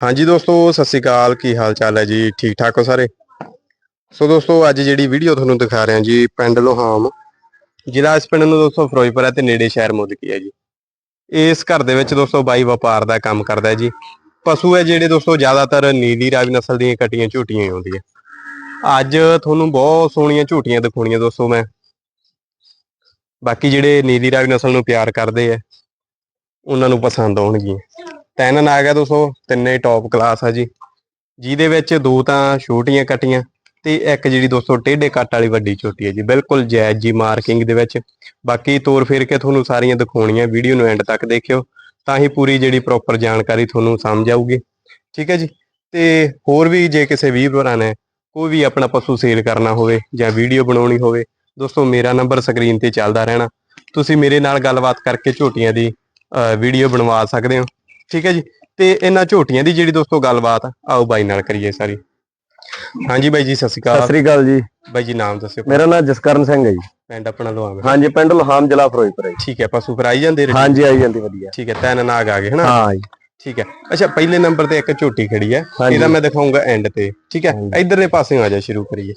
ਹਾਂਜੀ ਦੋਸਤੋ, ਸਤਿ ਸ਼੍ਰੀ ਅਕਾਲ। ਕੀ ਹਾਲ ਚਾਲ ਹੈ ਜੀ? ਠੀਕ ਠਾਕ ਹੋ ਸਾਰੇ? ਸੋ ਦੋਸਤੋ, ਅੱਜ ਜਿਹੜੀ ਵੀਡੀਓ ਤੁਹਾਨੂੰ ਦਿਖਾ ਰਹੇ ਹਾਂ ਜੀ, ਪਿੰਡ ਲੋਹਾਮ, ਜ਼ਿਲ੍ਹਾ ਇਸ ਪਿੰਡ ਨੂੰ ਦੋਸਤੋ ਫਿਰੋਜ਼ਪੁਰ ਹੈ ਤੇ ਨੇੜੇ ਸ਼ਹਿਰ ਮੁੱਦਕੀ ਹੈ ਜੀ। ਇਸ ਘਰ ਦੇ ਵਿੱਚ ਦੋਸਤੋ ਬਾਈ ਵਪਾਰ ਦਾ ਕੰਮ ਕਰਦਾ ਹੈ ਜੀ। ਪਸ਼ੂ ਹੈ ਜਿਹੜੇ ਦੋਸਤੋ ਜ਼ਿਆਦਾਤਰ ਨੀਲੀ ਰਾਵੀ ਨਸਲ ਦੀਆਂ ਕਟੀਆਂ ਝੂਟੀਆਂ ਹੀ ਆਉਂਦੀਆਂ ਅੱਜ ਤੁਹਾਨੂੰ ਬਹੁਤ ਸੋਹਣੀਆਂ ਝੂਟੀਆਂ ਦਿਖਾਉਣੀਆਂ ਦੋਸਤੋ ਮੈਂ। ਬਾਕੀ ਜਿਹੜੇ ਨੀਲੀ ਰਾਵੀ ਨਸਲ ਨੂੰ ਪਿਆਰ ਕਰਦੇ ਆ ਉਹਨਾਂ ਨੂੰ ਪਸੰਦ ਆਉਣਗੀਆਂ। ਤਿੰਨ ਨਾਗ ਹੈ ਦੋਸਤੋ, ਤਿੰਨੇ ਟੌਪ ਕਲਾਸ ਆ ਜੀ। ਜਿਹਦੇ ਵਿੱਚ ਦੋ ਤਾਂ ਛੋਟੀਆਂ ਕਟੀਆਂ ਤੇ ਇੱਕ ਜਿਹੜੀ ਦੋਸਤੋ ਟੇਢੇ ਕੱਟ ਵਾਲੀ ਵੱਡੀ ਝੋਟੀ ਹੈ ਜੀ। ਬਿਲਕੁਲ ਜਾਇਜ਼ ਜੀ ਮਾਰਕਿੰਗ ਦੇ ਵਿੱਚ। ਬਾਕੀ ਤੋਰ ਫੇਰ ਕੇ ਤੁਹਾਨੂੰ ਸਾਰੀਆਂ ਦਿਖਾਉਣੀਆਂ ਵੀਡੀਓ ਨੂੰ ਐਂਡ ਤੱਕ ਦੇਖਿਓ, ਤਾਂ ਹੀ ਪੂਰੀ ਜਿਹੜੀ ਪ੍ਰੋਪਰ ਜਾਣਕਾਰੀ ਤੁਹਾਨੂੰ ਸਮਝ ਆਊਗੀ। ਠੀਕ ਹੈ ਜੀ? ਤੇ ਹੋਰ ਵੀ ਜੇ ਕਿਸੇ ਵੀਰ ਭਰਾ ਨੇ, ਕੋਈ ਵੀ ਆਪਣਾ ਪਸ਼ੂ ਸੇਲ ਕਰਨਾ ਹੋਵੇ ਜਾਂ ਵੀਡੀਓ ਬਣਾਉਣੀ ਹੋਵੇ, ਦੋਸਤੋ ਮੇਰਾ ਨੰਬਰ ਸਕਰੀਨ ਤੇ ਚੱਲਦਾ ਰਹਿਣਾ। ਤੁਸੀਂ ਮੇਰੇ ਨਾਲ ਗੱਲਬਾਤ ਕਰਕੇ ਝੋਟੀਆਂ ਦੀ ਵੀਡੀਓ ਬਣਵਾ ਸਕਦੇ ਹੋ। ਠੀਕ ਹੈ ਜੀ? ਤੇ ਇਹਨਾਂ ਝੋਟੀਆਂ ਦੀ ਜਿਹੜੀ ਦੋਸਤੋ ਗੱਲਬਾਤ ਆਓ ਬਾਈ ਨਾਲ ਕਰੀਏ ਸਾਰੀ। ਹਾਂਜੀ ਬਾਈ ਜੀ ਸਤਿ ਸ਼੍ਰੀ ਸਤਿ ਅਕਾਲ ਸ੍ਰੀ ਅਕਾਲ ਜੀ। ਬਾਈ ਜੀ ਨਾਮ ਦੱਸਿਓ। ਮੇਰਾ ਨਾਮ ਜਸਕਰਨ ਸਿੰਘ ਹੈ ਜੀ। ਪਿੰਡ ਆਪਣਾ ਲਵਾਵੇਂ ਹਾਂਜੀ ਪਿੰਡ ਲੋਹਾਮ ਜ਼ਿਲ੍ਹਾ ਫਿਰੋਜ਼ਪੁਰ ਹੈ। ਠੀਕ ਹੈ ਪਸ਼ੂ ਫਿਰ ਆਈ ਜਾਂਦੇ ਰਹੇ ਹਾਂਜੀ ਆਈ ਜਾਂਦੀ ਵਧੀਆ। ਠੀਕ ਹੈ ਤਿੰਨ ਨਾਗ ਆ ਗਏ ਹਨਾ? ਹਾਂ ਜੀ। ਠੀਕ ਹੈ। ਅੱਛਾ ਪਹਿਲੇ ਨੰਬਰ ਤੇ ਇੱਕ ਝੋਟੀ ਖੜੀ ਹੈ। ਇਹਦਾ ਮੈਂ ਦਿਖਾਉਂਗਾ ਐਂਡ ਤੇ। ਠੀਕ ਹੈ। ਇਧਰਲੇ ਪਾਸੇ ਆ ਜਾ ਸ਼ੁਰੂ ਕਰੀਏ।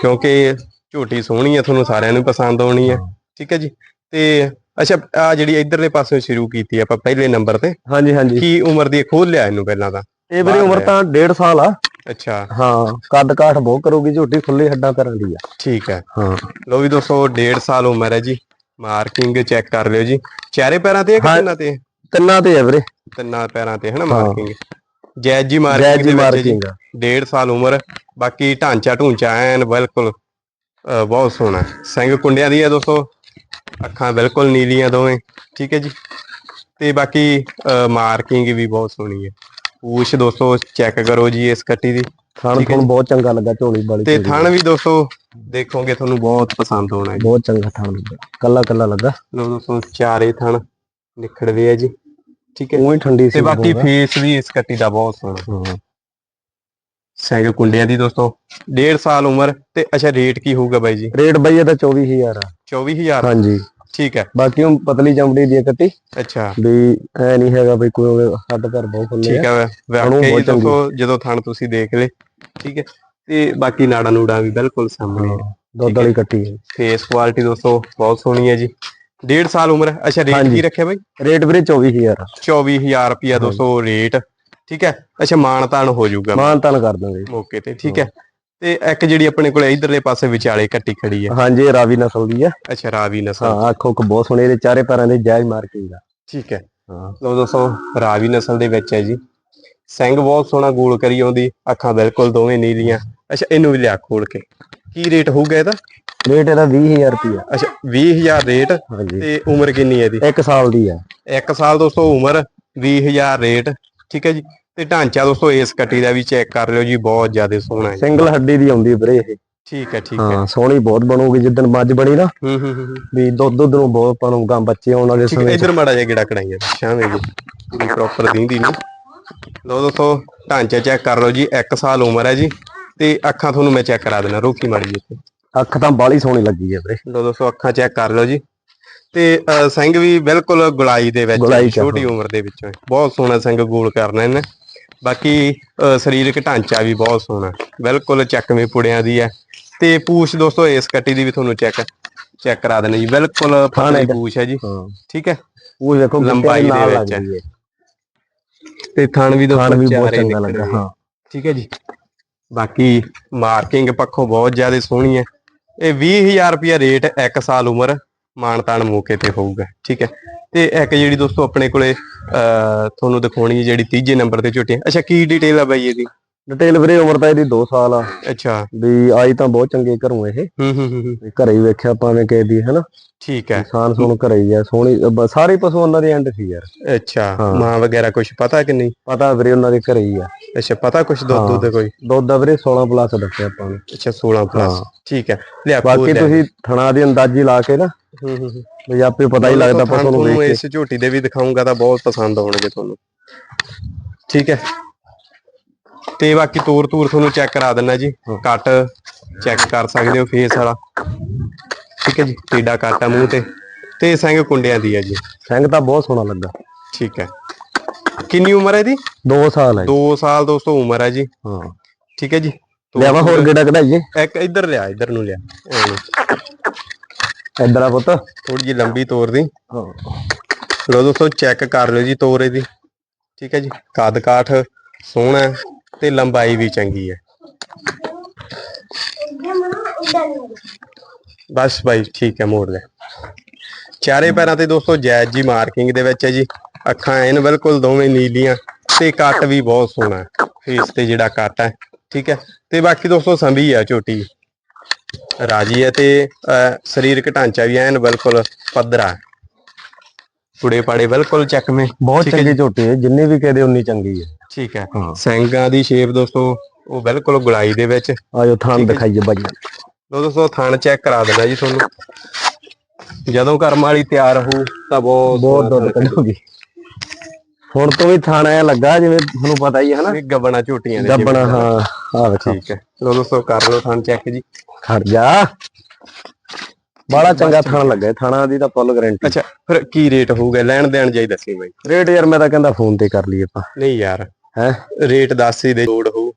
ਕਿਉਂਕਿ ਝੋਟੀ ਸੋਹਣੀ ਹੈ ਤੁਹਾਨੂੰ ਸਾਰਿਆਂ ਨੂੰ ਪਸੰਦ ਆਉਣੀ ਹੈ। ਠੀਕ ਹੈ ਜੀ? ਤੇ ਅੱਛਾ ਆ ਜਿਹੜੀ ਇਧਰਲੇ ਪਾਸੇ ਸ਼ੁਰੂ ਕੀਤੀ ਆਪਾਂ ਪਹਿਲੇ ਨੰਬਰ ਤੇ ਹਾਂਜੀ ਹਾਂਜੀ। ਕੀ ਉਮਰ ਦੀ? ਖੋਲ ਲਿਆ ਇਹਨੂੰ ਪਹਿਲਾਂ ਤਾਂ? ਇਹ ਮੇਰੀ ਉਮਰ ਤਾਂ 1.5 ਸਾਲ ਆ। ਅੱਛਾ। ਹਾਂ ਕੱਦ ਕਾਠ ਬਹੁਤ ਕਰੂਗੀ ਝੋਟੀ ਖੁੱਲੀ ਹੱਡਾਂ ਕਰਨ ਦੀ ਆ। ਠੀਕ ਹੈ। ਹਾਂ। ਲੋ ਵੀ ਦੋਸਤੋ 1.5 ਸਾਲ ਉਮਰ ਹੈ ਜੀ। ਮਾਰਕਿੰਗ ਚੈੱਕ ਕਰ ਲਿਓ ਜੀ। ਚਾਰੇ ਪੈਰਾਂ ਤੇ ਹੈ ਕਿ। ਤਿੰਨਾਂ ਤੇ? ਤਿੰਨਾਂ ਤੇ ਹੈ ਵੀਰੇ। ਤਿੰਨਾਂ ਪੈਰਾਂ ਤੇ ਹੈ ਨਾ। ਮਾਰਕਿੰਗ? ਜੈਜ ਜੀ ਮਾਰਕਿੰਗ ਦੇ ਵਿੱਚ ਜੀ। ਮਾਰਕਿੰਗ ਡੇਢ ਸਾਲ ਉਮਰ ਬਾਕੀ ਢਾਂਚਾ ਢੂੰਚਾ ਐਨ ਬਿਲਕੁਲ ਬਹੁਤ ਸੋਹਣਾ। ਸਿੰਘ ਕੁੰਡਿਆਂ ਦੀ ਹੈ ਦੋਸਤੋ। ਅੱਖਾਂ ਬਿਲਕੁਲ ਨੀਲੀਆਂ ਦੋਵੇਂ ਠੀਕ ਹੈ ਜੀ। ਤੇ ਬਾਕੀ ਮਾਰਕਿੰਗ ਵੀ ਬਹੁਤ ਸੋਹਣੀ ਹੈ। ਪੂਛ ਦੋਸਤੋ ਚੈੱਕ ਕਰੋ ਜੀ ਇਸ ਕੱਟੀ ਦੀ ਥਣ ਤੁਹਾਨੂੰ ਬਹੁਤ ਚੰਗਾ ਲੱਗਾ ਝੋਲੀ ਵਾਲੀ ਤੇ। ਥਣ ਵੀ ਦੋਸਤੋ ਦੇਖੋਗੇ ਤੁਹਾਨੂੰ ਬਹੁਤ ਪਸੰਦ ਆਉਣਾ ਹੈ ਜੀ। ਬਹੁਤ ਚੰਗਾ ਥਣ ਲੱਗਾ ਕੱਲਾ ਕੱਲਾ ਲੱਗਾ। ਲੋ ਦੋਸਤੋ ਚਾਰੇ ਥਣ ਨਿਖੜਦੇ ਆ ਜੀ ਠੀਕ ਹੈ। ਉਹੀ ਠੰਡੀ ਸੀ ਤੇ ਬਾਕੀ। ਫੇਸ ਵੀ ਇਸ ਕੱਟੀ ਦਾ ਬਹੁਤ ਸੋਹਣਾ। ਸਿੰਘ ਕੁੰਡਿਆਂ ਦੀ ਦੋਸਤੋ ਡੇਢ ਸਾਲ ਉਮਰ ਤੇ ਅੱਛਾ ਰੇਟ ਕੀ ਹੋਊਗਾ ਬਾਈ ਜੀ? ਰੇਟ ਬਈ ਇਹਦਾ 24000 ਆ। 24000 ਹਾਂਜੀ। ਠੀਕ ਹੈ। ਬਾਕੀ ਉਹ ਪਤਲੀ ਚਮੜੀ ਦੀ ਕੱਟੀ ਅੱਛਾ। ਵੀ ਐ ਨਹੀਂ ਹੈਗਾ ਬਈ ਕੋਈ ਹੱਡ ਪੈਰ ਬਹੁਤ ਖੁੱਲੇ ਠੀਕ ਹੈ। ਵਾਕਈ। ਦੋਸਤੋ ਜਦੋਂ ਥਣ ਤੁਸੀਂ ਦੇਖ ਲਏ ਠੀਕ ਹੈ। ਤੇ ਬਾਕੀ ਨਾੜਾ ਨੂੜਾ ਵੀ ਬਿਲਕੁਲ ਸਾਹਮਣੇ ਦੁੱਧ ਵਾਲੀ ਕੱਟੀ ਹੈ ਫੇਸ ਕੁਆਲਿਟੀ ਦੋਸਤੋ ਬਹੁਤ ਸੋਹਣੀ ਹੈ ਜੀ। ਡੇਢ ਸਾਲ ਉਮਰ ਹੈ। ਅੱਛਾ ਰੇਟ। ਕੀ ਰੱਖਿਆ ਬਾਈ? ਰੇਟ ਵੀਰੇ 24000 ਆ 24000 ਰੁਪਿਆ ਦੋਸਤੋ ਰੇਟ ਠੀਕ ਹੈ। ਅੱਛਾ ਮਾਨ ਤਾਨ ਹੋ ਜਾਊਗਾ। ਮਾਨ ਤਾਨ ਕਰ ਦਾਂਗੇ। ਮੌਕੇ ਤੇ ਠੀਕ ਹੈ। ਤੇ ਇੱਕ ਜਿਹੜੀ ਆਪਣੇ ਕੋਲ ਇਧਰਲੇ ਪਾਸੇ ਵਿਚਾਲੇ ਕੱਟੀ ਖੜੀ ਹੈ। ਹਾਂਜੀ ਇਹ ਰਾਵੀ ਨਸਲ ਦੀ ਆ ਅੱਛਾ ਰਾਵੀ ਨਸਲ। ਹਾਂ ਅੱਖੋਂ ਕੋ ਬਹੁਤ ਸੋਹਣੇ ਇਹਦੇ ਚਾਰੇ ਪੈਰਾਂ ਦੇ ਜਾਇਜ਼ ਮਾਰਕਿੰਗ ਆ। ਠੀਕ ਹੈ। ਹਾਂ। ਲੋ ਦੋਸਤੋ ਰਾਵੀ ਨਸਲ ਦੇ ਵਿੱਚ ਹੈ ਜੀ। ਸਿੰਘ ਬਹੁਤ ਸੋਹਣਾ ਗੋਲ ਕਰੀ ਆਉਂਦੀ ਅੱਖਾਂ ਬਿਲਕੁਲ ਦੋਵੇਂ ਨੀਲੀਆਂ। ਅੱਛਾ ਇਹਨੂੰ ਵੀ ਲਿਆ ਖੋਲ ਕੇ। ਕੀ ਰੇਟ ਹੋਊਗਾ ਇਹਦਾ? ਰੇਟ ਇਹਦਾ 20000 ਰੁਪਿਆ ਅੱਛਾ 20000 ਰੇਟ ਤੇ ਉਮਰ ਕਿੰਨੀ ਹੈ ਇਹਦੀ? 1 ਸਾਲ ਦੀ ਆ 1 ਸਾਲ ਦੋਸਤੋ ਉਮਰ 20000 ਰੇਟ। ਠੀਕ ਹੈ ਜੀ। ਤੇ ਢਾਂਚਾ ਦੋਸਤੋ ਇਸ ਕੱਟੀ ਦਾ ਵੀ ਚੈੱਕ ਕਰ ਲਿਓ ਜੀ ਬਹੁਤ ਜ਼ਿਆਦਾ ਸੋਹਣਾ ਹੈ ਜੀ। ਸਿੰਗਲ ਹੱਡੀ ਦੀ ਆਉਂਦੀ ਵੀਰੇ ਇਹ। ਠੀਕ ਹੈ ਠੀਕ ਹੈ ਹਾਂ। ਸੋਹਣੀ ਬਹੁਤ ਬਣੂਗੀ ਜਿੱਦਣ ਮੱਝ ਬਣੀ ਨਾ ਹੂੰ ਹੂੰ ਹੂੰ ਹੂੰ। ਵੀ ਦੁੱਧ ਦੁੱਧ ਨੂੰ ਬਹੁਤ ਬਣੂਗਾ ਬੱਚੇ ਆਉਣ ਵਾਲੇ ਸਮੇਂ। ਇਧਰ ਮਾੜਾ ਜਿਹਾ ਗੇੜਾ ਕਢਾਈਏ ਸ਼ਾਵੇਂ ਜੀ। ਪੂਰੀ ਪ੍ਰੋਪਰ ਦੀਂਦੀ ਨਹੀਂ ਲੋ ਦੋਸਤੋ ਢਾਂਚਾ ਚੈੱਕ ਕਰ ਲਓ ਜੀ 1 ਸਾਲ ਉਮਰ ਹੈ ਜੀ ਤੇ ਅੱਖਾਂ ਤੁਹਾਨੂੰ ਮੈਂ ਚੈੱਕ ਕਰਾ ਦੇਣਾ ਰੋਕੀ ਮਾੜੀ ਜੀ ਇੱਥੇ। ਅੱਖ ਤਾਂ ਬਾਲੀ ਸੋਹਣੀ ਲੱਗੀ ਹੈ ਵੀਰੇ। ਲੋ ਦੋਸਤੋ ਅੱਖਾਂ ਚੈੱਕ ਕਰ ਲਓ ਜੀ। ਤੇ ਸਿੰਘ ਵੀ ਬਿਲਕੁਲ ਗੁਲਾਈ ਦੇ ਵਿੱਚ ਛੋਟੀ ਉਮਰ ਦੇ ਵਿੱਚੋਂ। ਬਹੁਤ ਸੋਹਣਾ ਸਿੰਘ ਗੋਲ ਕਰਨਾ ਇਹਨੇ। ਬਾਕੀ ਸਰੀਰਕ ਢਾਂਚਾ ਵੀ ਬਹੁਤ ਸੋਹਣਾ। ਬਿਲਕੁਲ ਚੱਕਵੇਂ ਪੁੜਿਆਂ ਦੀ ਹੈ। ਤੇ ਪੂਛ ਦੋਸਤੋ ਇਸ ਕੱਟੀ ਦੀ ਵੀ ਤੁਹਾਨੂੰ ਚੈੱਕ ਚੈੱਕ ਕਰਾ ਦੇਣਾ ਜੀ। ਬਿਲਕੁਲ ਪਤਲੀ। ਪੂਛ ਹੈ ਜੀ। ਠੀਕ ਹੈ? ਉਹ ਗਿੱਟਿਆਂ ਲੰਬਾਈ ਦੇ ਨਾਲ ਵਿੱਚ ਹੈ। ਤੇ ਥਣ ਵੀ ਦੋਸਤੋ ਵੀ ਬਹੁਤ ਚੰਗਾ ਲੱਗਾ। ਹਾਂ। ਠੀਕ ਹੈ ਜੀ। ਬਾਕੀ ਮਾਰਕਿੰਗ ਪੱਖੋਂ ਬਹੁਤ ਜ਼ਿਆਦਾ ਸੋਹਣੀ ਹੈ। ਇਹ 20000 ਰੁਪਿਆ ਰੇਟ 1 ਸਾਲ ਉਮਰ। ਮਾਨਤਾਨ ਮੌਕੇ ਤੇ ਹੋਊਗਾ। ਠੀਕ ਹੈ। ਤੇ ਇੱਕ ਜਿਹੜੀ ਦੋਸਤੋ ਆਪਣੇ ਕੋਲੇ ਤੁਹਾਨੂੰ ਦਿਖਾਉਣੀ ਹੈ ਜਿਹੜੀ ਤੀਜੇ ਨੰਬਰ ਤੇ ਝੋਟੀ। ਅੱਛਾ ਕੀ ਡਿਟੇਲ ਆ ਬਾਈ ਇਹਦੀ? ਡਿਟੇਲ ਵੀਰੇ ਉਮਰ ਤਾਂ ਇਹਦੀ 2 ਸਾਲ ਆ। ਅੱਛਾ। ਵੀ ਆਈ ਤਾਂ ਬਹੁਤ ਚੰਗੇ ਘਰੋਂ ਇਹ। ਹੂੰ ਹੂੰ ਹੂੰ ਹੂੰ, ਵੀ ਘਰੇ ਹੀ ਵੇਖਿਆ ਭਾਵੇਂ ਕਿਸੇ ਦੀ ਹਨਾ? ਠੀਕ ਹੈ। ਇਨਸਾਨ ਸੋਣ ਘਰੇ ਹੀ ਆ ਸੋਹਣੀ ਬ- ਸਾਰੇ ਪਸ਼ੂ ਉਹਨਾਂ ਦੇ ਐਂਡ ਸੀ ਯਾਰ। ਅੱਛਾ। ਮਾਂ ਵਗੈਰਾ ਕੁਝ ਪਤਾ ਕਿ ਨਹੀਂ? ਪਤਾ ਵੀਰੇ ਉਹਨਾਂ ਦੇ ਘਰੇ ਹੀ ਆ। ਅੱਛਾ ਪਤਾ ਕੁਝ ਦੁੱਧ। ਦੁੱਧ ਕੋਈ? ਦੁੱਧ ਦਾ ਵੀਰੇ 16 ਪਲੱਸ ਦੱਸਿਆ ਆਪਾਂ ਨੂੰ। ਅੱਛਾ 16 ਪਲੱਸ। ਠੀਕ ਹੈ। ਲਿਆ ਬਾਕੀ ਲਿਆ। ਤੁਸੀਂ ਥਣਾ ਦੀ ਅੰਦਾਜ਼ੀ ਲਾ ਕੇ ਨਾ। ਹੂੰ ਹੂੰ ਹੂੰ। ਵੀ ਆਪੇ ਪਤਾ ਹੀ ਲੱਗਦਾ ਪਸ਼ੂ ਨੂੰ ਤੁਹਾਨੂੰ ਵੇਖ ਕੇ। ਇਸ ਝੋਟੀ ਦੇ ਵੀ ਦਿਖਾਉਂਗਾ ਤਾਂ ਬਹੁਤ ਪਸੰਦ ਆਉਣਗੇ ਤੁਹਾਨੂੰ। ਠੀਕ ਹੈ। ਤੇ ਬਾਕੀ ਤੂਰ ਤੂਰ ਤੁਹਾਨੂੰ ਚੈੱਕ ਕਰਾ ਦਿੰਨਾ ਜੀ। ਕੱਟ ਚੈੱਕ ਕਰ ਸਕਦੇ ਹੋ ਫੇਸ ਵਾਲਾ। ਠੀਕ ਹੈ ਜੀ। ਟੇਡਾ ਕੱਟ ਆ ਮੂੰਹ ਤੇ। ਤੇ ਸਿੰਘ ਕੁੰਡਿਆਂ ਦੀ ਹੈ ਜੀ। ਸਿੰਘ ਤਾਂ ਬਹੁਤ ਸੋਹਣਾ ਲੱਗਾ। ਠੀਕ ਹੈ। ਕਿੰਨੀ ਉਮਰ ਹੈ ਇਹਦੀ? 2 ਸਾਲ ਹੈ 2 ਸਾਲ ਦੋਸਤੋ ਉਮਰ ਹੈ ਜੀ। ਹਾਂ। ਠੀਕ ਹੈ ਜੀ। ਲਿਆਵਾ ਹੋਰ ਗੇੜਾ ਕਢਾਈਏ। ਇੱਕ ਇੱਧਰ ਲਿਆ ਇੱਧਰ ਨੂੰ ਲਿਆ। ਇਧਰ ਆ ਪੁੱਤ। ਥੋੜੀ ਜਿਹੀ ਲੰਬੀ ਤੋਰ ਦੀ। ਲੋ ਦੋਸਤੋ ਚੈੱਕ ਕਰ ਲਿਓ ਜੀ ਤੋਰ ਇਹਦੀ। ਠੀਕ ਹੈ ਜੀ? ਕੱਦ ਕਾਠ ਸੋਹਣਾ ਤੇ ਲੰਬਾਈ ਵੀ ਚੰਗੀ ਹੈ। ਬਸ ਬਾਈ ਠੀਕ ਹੈ ਮੋੜ ਲੈ। ਚਾਰੇ ਪੈਰਾਂ ਤੇ ਦੋਸਤੋ ਜੈਜ ਜੀ ਮਾਰਕਿੰਗ ਦੇ ਵਿੱਚ ਹੈ ਜੀ। ਅੱਖਾਂ ਐਨ ਬਿਲਕੁਲ ਦੋਵੇਂ ਨੀਲੀਆਂ ਤੇ ਕੱਟ ਵੀ ਬਹੁਤ ਸੋਹਣਾ ਹੈ। ਫੇਸ ਤੇ ਜਿਹੜਾ ਕੱਟ ਹੈ ਠੀਕ ਹੈ। ਤੇ ਬਾਕੀ ਦੋਸਤੋ ਸੰਭੀ ਆ ਝੋਟੀ। ਰਾਜੀ ਹੈ ਤੇ ਸਰੀਰਕ ਢਾਂਚਾ ਵੀ ਐਨ ਬਿਲਕੁਲ ਪੱਧਰਾ ਹੈ। ਪੁੜੇ ਪਾੜੇ ਬਿਲਕੁਲ ਚੱਕਵੇਂ ਬਹੁਤ ਚੰਗੀ ਝੋਟੀ ਹੈ ਜਿੰਨੀ ਵੀ ਕਹਦੇ ਉਨੀ ਚੰਗੀ ਹੈ। ਠੀਕ ਹੈ। ਸਿੰਘਾਂ ਦੀ ਸ਼ੇਪ ਦੋਸਤੋ ਉਹ ਬਿਲਕੁਲ ਗੁਲਾਈ ਦੇ ਵਿੱਚ। ਆਜੋ ਥਾਣ ਦਿਖਾਈਏ ਬਾਈ ਲੋ ਦੋਸਤੋ ਥਣ ਚੈੱਕ ਕਰਾ ਦੇਣਾ ਜੀ ਤੁਹਾਨੂੰ। ਜਦੋਂ ਕਰਮ ਵਾਲੀ ਤਿਆਰ ਹੋ ਤਾਂ ਬਹੁਤ ਬਹੁਤ ਦੁੱਧ ਕੱਢੂਗੀ। ਹੁਣ ਤੋਂ ਵੀ ਥਾਣਾ ਐ ਲੱਗਾ ਜਿਵੇਂ ਤੁਹਾਨੂੰ ਪਤਾ ਹੀ ਹੈ ਹਨਾ? ਇਹ ਗੱਬਣਾ ਝੋਟੀਆਂ ਦੇ ਗੱਬਣਾ ਹਾਂ। ਆ ਵੇਖੋ। ਠੀਕ ਹੈ। ਲੋ ਦੋਸਤੋ ਕਰ ਲਓ ਥਣ ਚੈੱਕ ਜੀ। ਖੜ ਜਾ। ਬੜਾ ਚੰਗਾ ਥਾਣਾ ਲੱਗਾ। ਥਾਣਾ ਦੀ ਤਾਂ ਫੁੱਲ ਗਾਰੰਟੀ ਅੱਛਾ ਫਿਰ ਕੀ ਰੇਟ ਹੋਊਗਾ? ਲੈਣ ਦੇਣ ਜਾਈ ਦੱਸੀ ਬਾਈ। ਰੇਟ ਯਾਰ ਮੈਂ ਤਾਂ ਕਹਿੰਦਾ ਫੋਨ ਤੇ ਕਰ ਲਈਏ ਆਪਾਂ। ਨਹੀਂ ਯਾਰ। ਹੈ? ਰੇਟ ਦੱਸ ਹੀ ਦੇ ਲੋੜ ਹੋਊ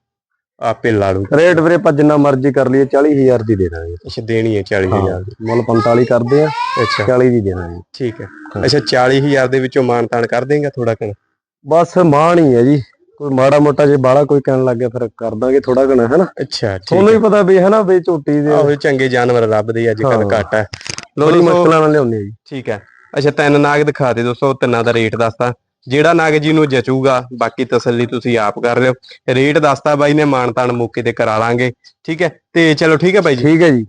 ਆਪੇ ਲਾ ਲੂ ਰੇਟ ਵੀਰੇ ਆਪਾਂ ਜਿੰਨਾ ਮਰਜ਼ੀ ਕਰ ਲਈਏ 40000 ਦੀ ਦੇ ਦਾਂਗੇ। ਅੱਛਾ ਦੇਣੀ ਹੈ 40000 ਦੀ ਮੁੱਲ 45 ਕਰਦੇ ਆ ਅੱਛਾ। 40 ਦੀ ਦੇ ਦਾਂਗੇ। ਠੀਕ ਹੈ। ਅੱਛਾ 40000 ਦੇ ਵਿੱਚੋਂ ਮਾਨ ਤਾਨ ਕਰ ਦੇਂਗਾ ਥੋੜਾ ਕਣ ਬਸ ਮਾਣ ਹੀ ਹੈ ਜੀ। ਕੋਈ ਮਾੜਾ ਮੋਟਾ ਜੇ ਬਾਹਲਾ ਕੋਈ ਕਹਿਣ ਲੱਗ ਗਿਆ ਫਿਰ ਕਰ ਦਾਂਗੇ ਥੋੜਾ ਘਣਾ ਹੈਨਾ ਅੱਛਾ ਠੀਕ ਤੁਹਾਨੂੰ ਵੀ ਪਤਾ ਵੀ ਹੈਨਾ ਵੀ ਝੋਟੀ ਦੇ ਆਹੋ ਚੰਗੇ ਜਾਨਵਰ ਰੱਬ ਦੇ ਅੱਜ ਕੱਲ ਹਾਂ। ਘੱਟ ਹੈ ਲੋ ਬੜੀ ਮੁਸ਼ਕਲਾਂ ਨਾਲ ਲਿਆਉਂਦੇ ਆ ਜੀ। ਠੀਕ ਹੈ। ਅੱਛਾ ਤਿੰਨ ਨਾਗ ਦਿਖਾ ਦੇ ਦੋਸਤੋ ਤਿੰਨਾਂ ਦਾ ਰੇਟ ਦੱਸਤਾ। ਜਿਹੜਾ ਨਾਗ ਜੀ ਨੂੰ ਜਚੂਗਾ ਬਾਕੀ ਤਸੱਲੀ ਤੁਸੀਂ ਆਪ ਕਰ ਲਿਓ। ਰੇਟ ਦੱਸਤਾ ਬਾਈ ਨੇ ਮਾਨਤਾਨ ਮੌਕੇ ਤੇ ਕਰਾ ਲਾਂਗੇ। ਠੀਕ ਹੈ। ਤੇ ਚਲੋ ਠੀਕ ਹੈ ਬਾਈ ਜੀ। ਠੀਕ ਹੈ ਜੀ।